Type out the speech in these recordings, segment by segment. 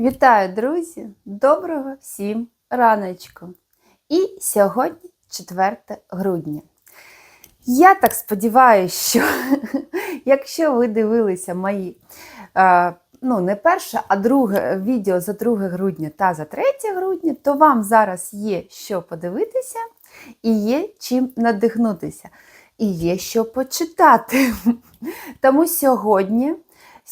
Вітаю, друзі! Доброго всім раночку! І сьогодні 4 грудня. Я так сподіваюся, що якщо ви дивилися мої е, ну, не перше, а друге відео за 2 грудня та за 3 грудня, то вам зараз є що подивитися і є чим надихнутися, і є що почитати. Тому сьогодні.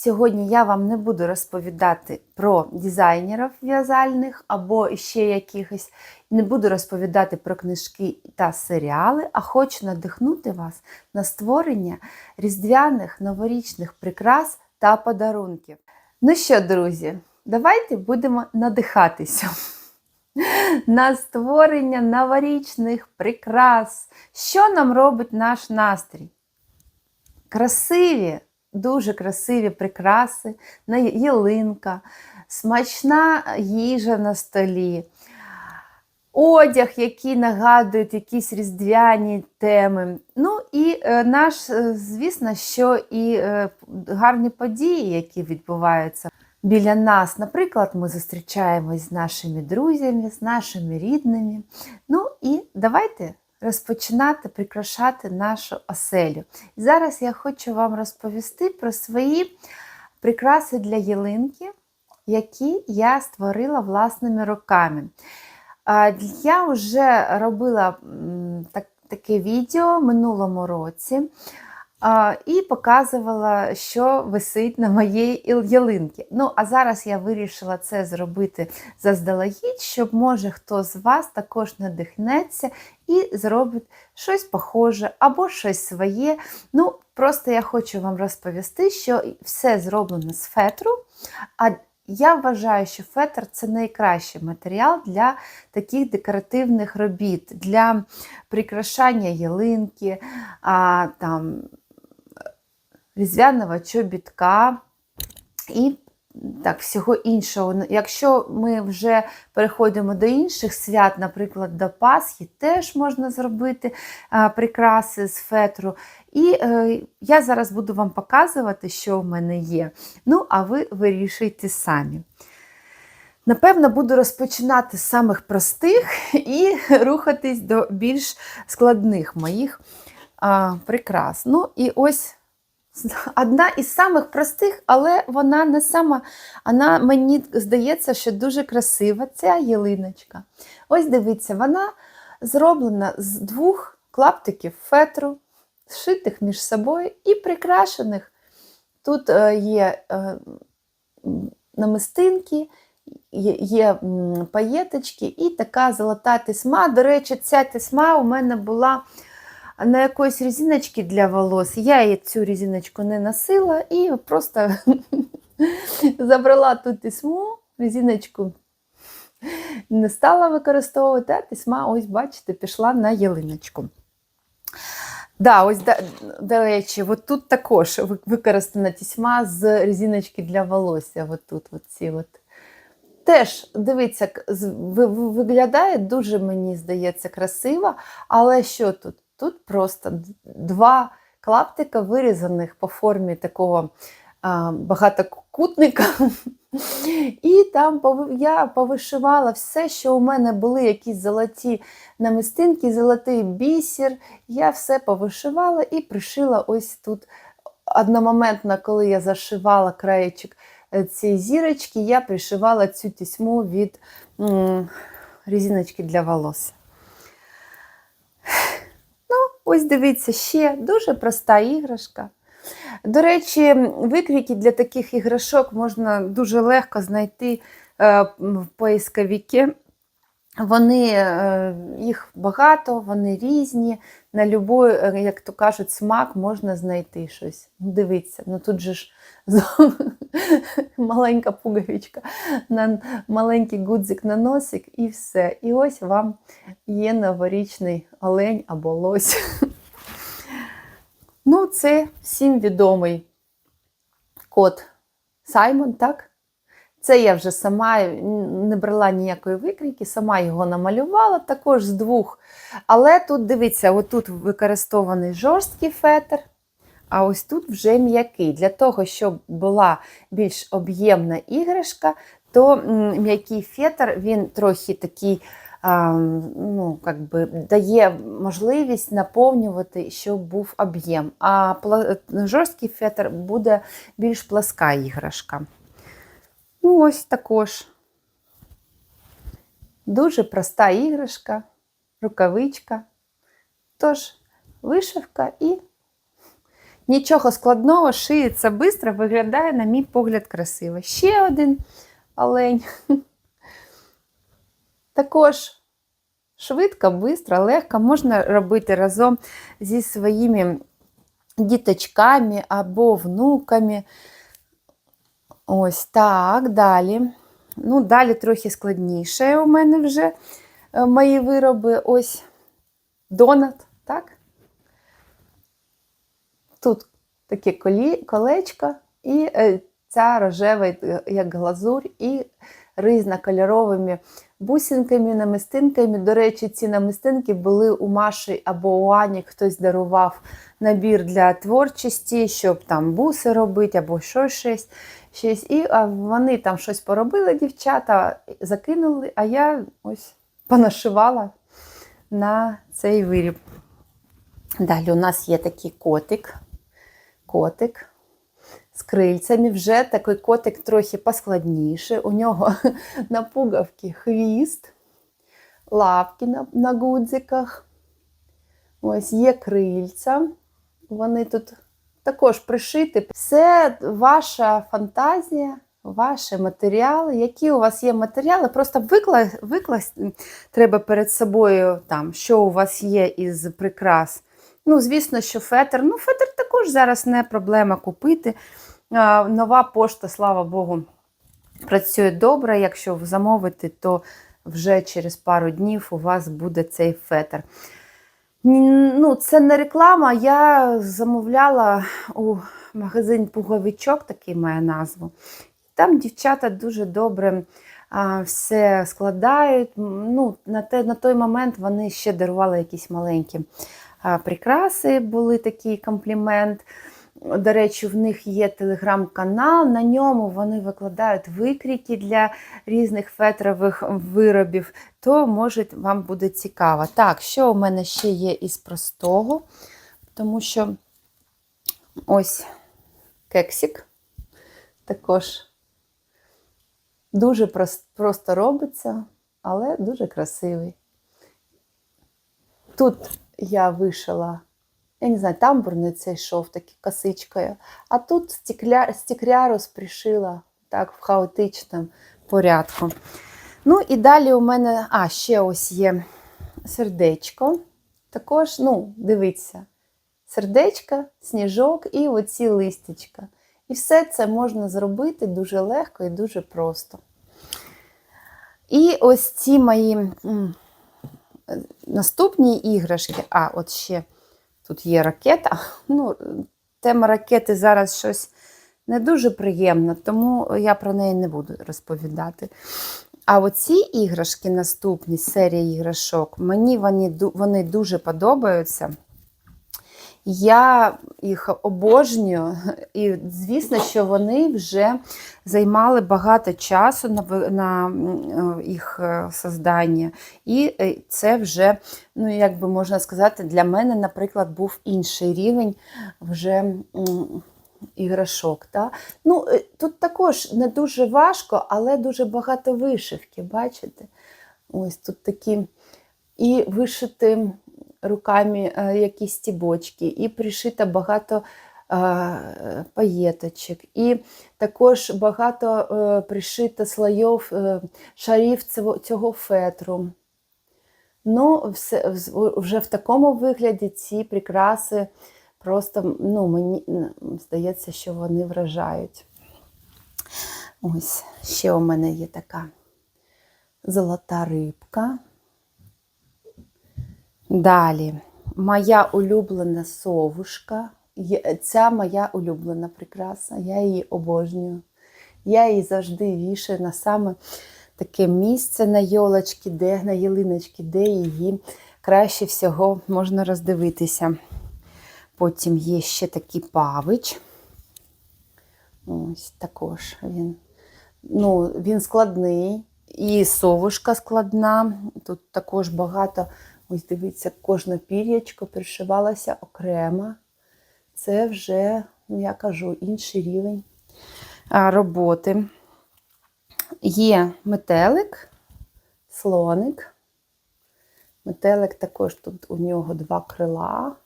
Сьогодні я вам не буду розповідати про дизайнерів в'язальних або ще якихось, не буду розповідати про книжки та серіали, а хочу надихнути вас на створення різдвяних новорічних прикрас та подарунків. Ну що, друзі, давайте будемо надихатися на створення новорічних прикрас. Що нам робить наш настрій? Красиві! Дуже красиві прикраси, ялинка, смачна їжа на столі, одяг, який нагадують якісь різдвяні теми. Ну і е, наш, е, звісно, що і е, гарні події, які відбуваються біля нас. Наприклад, ми зустрічаємось з нашими друзями, з нашими рідними. Ну і давайте розпочинати прикрашати нашу оселю. І зараз я хочу вам розповісти про свої прикраси для ялинки, які я створила власними руками. Я вже робила таке відео минулому році. І показувала, що висить на моїй ялинці. Ну, а зараз я вирішила це зробити заздалегідь, щоб, може, хто з вас також надихнеться і зробить щось похоже або щось своє. Ну, Просто я хочу вам розповісти, що все зроблено з фетру. А я вважаю, що фетр це найкращий матеріал для таких декоративних робіт, для прикрашання ялинки, а, там, різдвяного чобітка і так, всього іншого. Якщо ми вже переходимо до інших свят, наприклад, до Пасхи, теж можна зробити а, прикраси з фетру. І е, я зараз буду вам показувати, що в мене є. Ну, а ви вирішуйте самі. Напевно, буду розпочинати з самих простих і рухатись до більш складних моїх а, прикрас. Ну, і ось Одна із самих простих, але вона не сама, вона мені здається, що дуже красива ця ялиночка. Ось дивіться, вона зроблена з двох клаптиків фетру, зшитих між собою і прикрашених. Тут е, є е, намистинки, є паєточки і така золота тисма. До речі, ця тисма у мене була на якоїсь резиночки для волос. Я цю резиночку не носила і просто забрала ту тисму, резиночку не стала використовувати, а тисма, ось, бачите, пішла на ялиночку. Да, ось, до, до речі, от тут також використана тісьма з резиночки для волосся. От тут, от ці от. Теж, дивіться, виглядає дуже, мені здається, красиво, але що тут? Тут просто два клаптика, вирізаних по формі такого а, багатокутника. І там я повишивала все, що у мене були якісь золоті намистинки, золотий бісер. Я все повишивала і пришила ось тут. Одномоментно, коли я зашивала краєчок е, цієї зірочки, я пришивала цю тісьму від резиночки для волосся. Ось дивіться, ще дуже проста іграшка. До речі, викрійки для таких іграшок можна дуже легко знайти е, в поисковіки. Вони, е, Їх багато, вони різні. На будь-який, е, як то кажуть, смак можна знайти щось. Ну, Дивіться, ну тут же ж маленька пуговичка, на маленький гудзик на носик і все. І ось вам є новорічний олень або лось. Ну, це всім відомий кот Саймон, так? Це я вже сама не брала ніякої викрійки, сама його намалювала, також з двох. Але тут, дивіться, отут використований жорсткий фетр, а ось тут вже м'який. Для того, щоб була більш об'ємна іграшка, то м'який фетр, він трохи такий, ну, как би, дає можливість наповнювати, щоб був об'єм. А жорсткий фетр буде більш пласка іграшка. Ну, ось також. Дуже проста іграшка, рукавичка. Тож, вишивка і нічого складного, шиється швидко, виглядає, на мій погляд, красиво. Ще один олень. Також швидко, швидко, легко можна робити разом зі своїми діточками або внуками. Ось так, далі. Ну, далі трохи складніше у мене вже е, мої вироби. Ось донат, так? Тут таке колечко, і е, ця рожева, е, як глазурь, і різнокольоровими бусинками, намистинками. До речі, ці намистинки були у Маші або у Ані, хтось дарував набір для творчості, щоб там буси робити, або щось. Щось. І а, вони там щось поробили, дівчата, закинули, а я ось понашивала на цей виріб. Далі у нас є такий котик. Котик з крильцями. Вже такий котик трохи поскладніше. У нього на пугавки хвіст, лапки на, на гудзиках. Ось є крильця. Вони тут також пришиті. Все ваша фантазія, ваші матеріали. Які у вас є матеріали, просто викла... викласти треба перед собою, там, що у вас є із прикрас. Ну, звісно, що фетр. Ну, фетр також зараз не проблема купити. А, Нова пошта, слава Богу, працює добре. Якщо замовити, то вже через пару днів у вас буде цей фетр. Ну, це не реклама. Я замовляла у магазин Пуговичок, такий має назву. Там дівчата дуже добре а, все складають. Ну, на, те, на той момент вони ще дарували якісь маленькі а, прикраси, були такий комплімент. До речі, в них є телеграм-канал, на ньому вони викладають викрійки для різних фетрових виробів, то може вам буде цікаво. Так, що у мене ще є із простого, тому що ось кексик також дуже просто робиться, але дуже красивий. Тут я вишила я не знаю, тамбурний цей шов такий косичкою. А тут стекля, стеклярус пришила так в хаотичному порядку. Ну і далі у мене, а, ще ось є сердечко. Також, ну, дивіться, сердечко, сніжок і оці листячка. І все це можна зробити дуже легко і дуже просто. І ось ці мої м, наступні іграшки, а, от ще. Тут є ракета. Ну, Тема ракети зараз щось не дуже приємна, тому я про неї не буду розповідати. А оці іграшки, наступні серія іграшок, мені вони, вони дуже подобаються. Я їх обожнюю, і звісно, що вони вже займали багато часу на на їх создання. І це вже, ну, як би можна сказати, для мене, наприклад, був інший рівень вже іграшок. Та? Ну, Тут також не дуже важко, але дуже багато вишивки, бачите? Ось тут такі і вишити руками е, якісь стібочки, і пришито багато е, паєточок, і також багато е, пришито слоїв шарів цього фетру. Ну, все, вже в такому вигляді ці прикраси просто, ну, мені здається, що вони вражають. Ось, ще у мене є така золота рибка. Далі, моя улюблена совушка. Ця моя улюблена прикраса, я її обожнюю. Я її завжди вішаю на саме таке місце на йолочці, де на ялиночці, де її краще всього можна роздивитися. Потім є ще такий павич. Ось також він ну, він складний, і совушка складна. Тут також багато, ось дивіться, кожне пір'ячко пришивалося окремо. Це вже, ну я кажу, інший рівень роботи. Є метелик, слоник. Метелик також тут у нього два крила.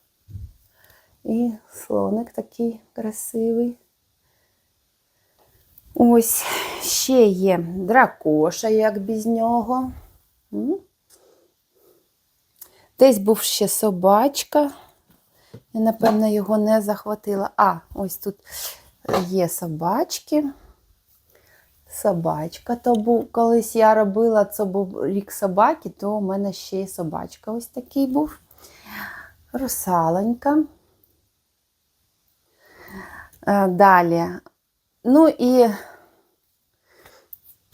І слоник такий красивий. Ось ще є дракоша, як без нього. Десь був ще собачка. Я, напевно, його не захватила. А, ось тут є собачки. Собачка, то був, колись я робила, це був рік собаки, то у мене ще й собачка ось такий був. Русаленька. Е, Далі. Ну і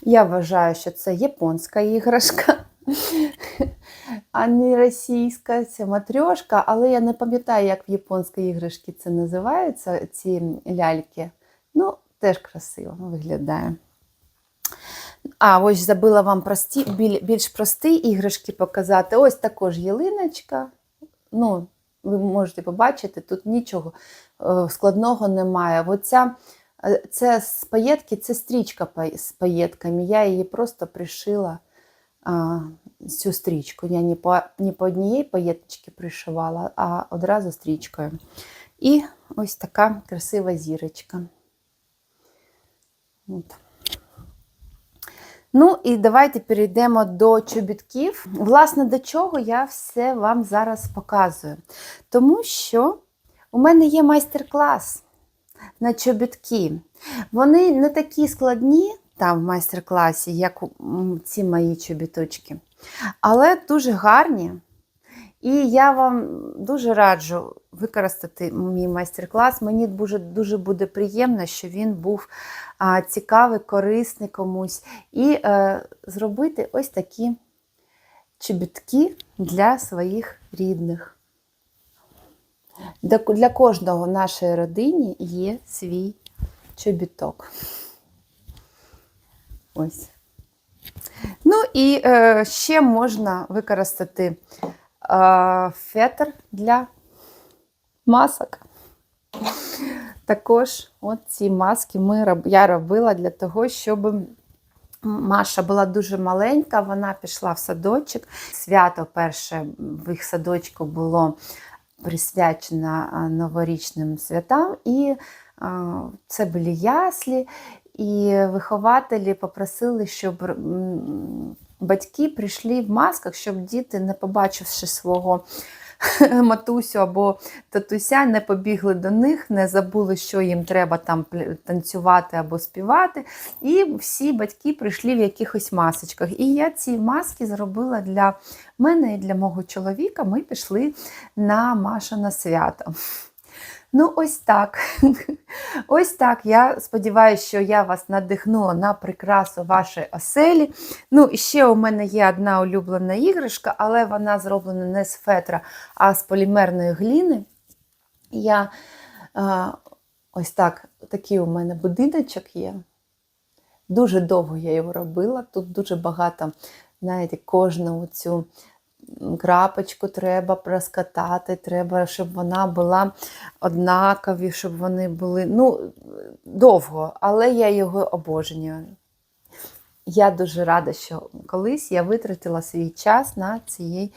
я вважаю, що це японська іграшка, а не російська, це матрьошка, але я не пам'ятаю, як в японській іграшці це називаються, ці ляльки. Ну, теж красиво виглядає. А, ось забула вам прості, більш прості іграшки показати. Ось також ялиночка. Ну, ви можете побачити, тут нічого е, складного немає. Оця, це з паєтки, це стрічка з паєтками. Я її просто пришила а, цю стрічку. Я не по, не по однієї паєточці пришивала, а одразу стрічкою. І ось така красива зірочка. От. Ну і давайте перейдемо до чобітків. Власне, до чого я все вам зараз показую. Тому що у мене є майстер-клас на чобітки. Вони не такі складні там в майстер-класі, як ці мої чобіточки, але дуже гарні. І я вам дуже раджу використати мій майстер-клас. Мені дуже, дуже буде приємно, що він був а, цікавий, корисний комусь. І е, зробити ось такі чобітки для своїх рідних. Для, кожного в нашій родині є свій чобіток. Ось. Ну і е, ще можна використати е, фетр для масок. Також от ці маски ми, я робила для того, щоб Маша була дуже маленька, вона пішла в садочок. Свято перше в їх садочку було присвячено а, новорічним святам, і це були яслі, і вихователі попросили, щоб батьки прийшли в масках, щоб діти, не побачивши свого матусю або татуся, не побігли до них, не забули, що їм треба там танцювати або співати. І всі батьки прийшли в якихось масочках. І я ці маски зробила для мене і для мого чоловіка. Ми пішли на Машине свято. Ну, ось так. Ось так. Я сподіваюся, що я вас надихнула на прикрасу вашої оселі. Ну, і ще у мене є одна улюблена іграшка, але вона зроблена не з фетра, а з полімерної гліни. Я а, ось так, такий у мене будиночок є. Дуже довго я його робила. Тут дуже багато, знаєте, кожну цю крапочку треба проскатати, треба, щоб вона була однакові, щоб вони були. Ну, довго, але я його обожнюю. Я дуже рада, що колись я витратила свій час на, цієї,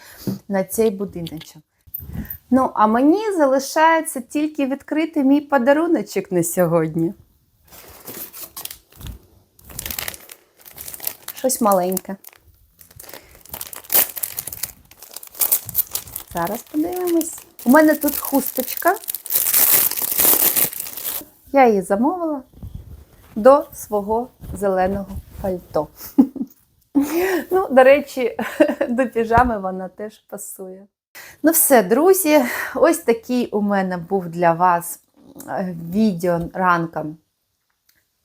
на цей будиночок. Ну, а мені залишається тільки відкрити мій подаруночок на сьогодні. Щось маленьке. Зараз подивимось. У мене тут хусточка. Я її замовила до свого зеленого пальто. Ну, до речі, до піжами вона теж пасує. Ну, все, друзі, ось такий у мене був для вас е, відео ранком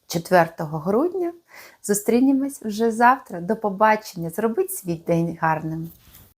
4 грудня. Зустрінемось вже завтра. До побачення. Зробіть свій день гарним.